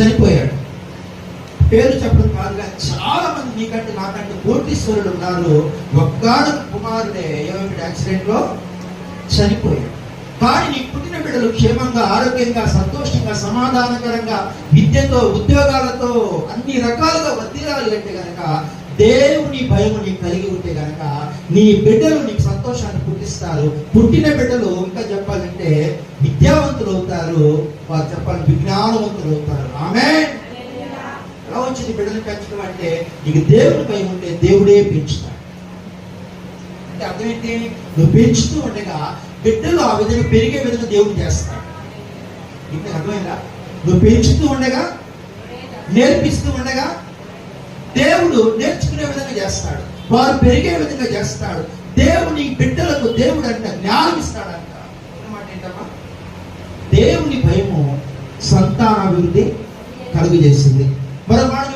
చనిపోయాడు. పేరు చెప్పడం కాదుగా చాలా మంది నీకంటే నాకంటే కోటీశ్వరుడు ఉన్నారు. ఒక్కడు కుమారుడే. ఏమైనా యాక్సిడెంట్లో చనిపోయాడు. కానీ నీ పుట్టిన బిడ్డలు క్షేమంగా ఆరోగ్యంగా సంతోషంగా సమాధానకరంగా విద్యతో ఉద్యోగాలతో అన్ని రకాలుగా వర్దిరాలి అంటే గనక దేవుని భయం నీకు కలిగి ఉంటే కనుక నీ బిడ్డలు నీకు సంతోషాన్ని పుట్టిస్తారు. పుట్టిన బిడ్డలు ఇంకా చెప్పాలంటే విద్యావంతులు అవుతారు. వారు చెప్పాలి. విజ్ఞానవంతులు అవుతారు. ఆమె ఎలా వచ్చింది బిడ్డలు పెంచడం అంటే నీకు దేవుని పై ఉంటే దేవుడే పెంచుతాడు. అంటే అర్థం ఏంటి? నువ్వు పెంచుతూ ఉండగా బిడ్డలు ఆ విధంగా పెరిగే విధంగా దేవుడు చేస్తాడు. ఇంకా అర్థమైందా? నువ్వు పెంచుతూ ఉండగా నేర్పిస్తూ ఉండగా దేవుడు నేర్చుకునే విధంగా చేస్తాడు. వారు పెరిగే విధంగా చేస్తాడు. దేవుని బిడ్డలకు దేవుడు అంట జ్ఞానం ఇస్తాడంట. అన్నమాట ఏంటమ్మా? దేవుని భయం సంతానాభివృద్ధి కలుగు చేసింది మరో మాట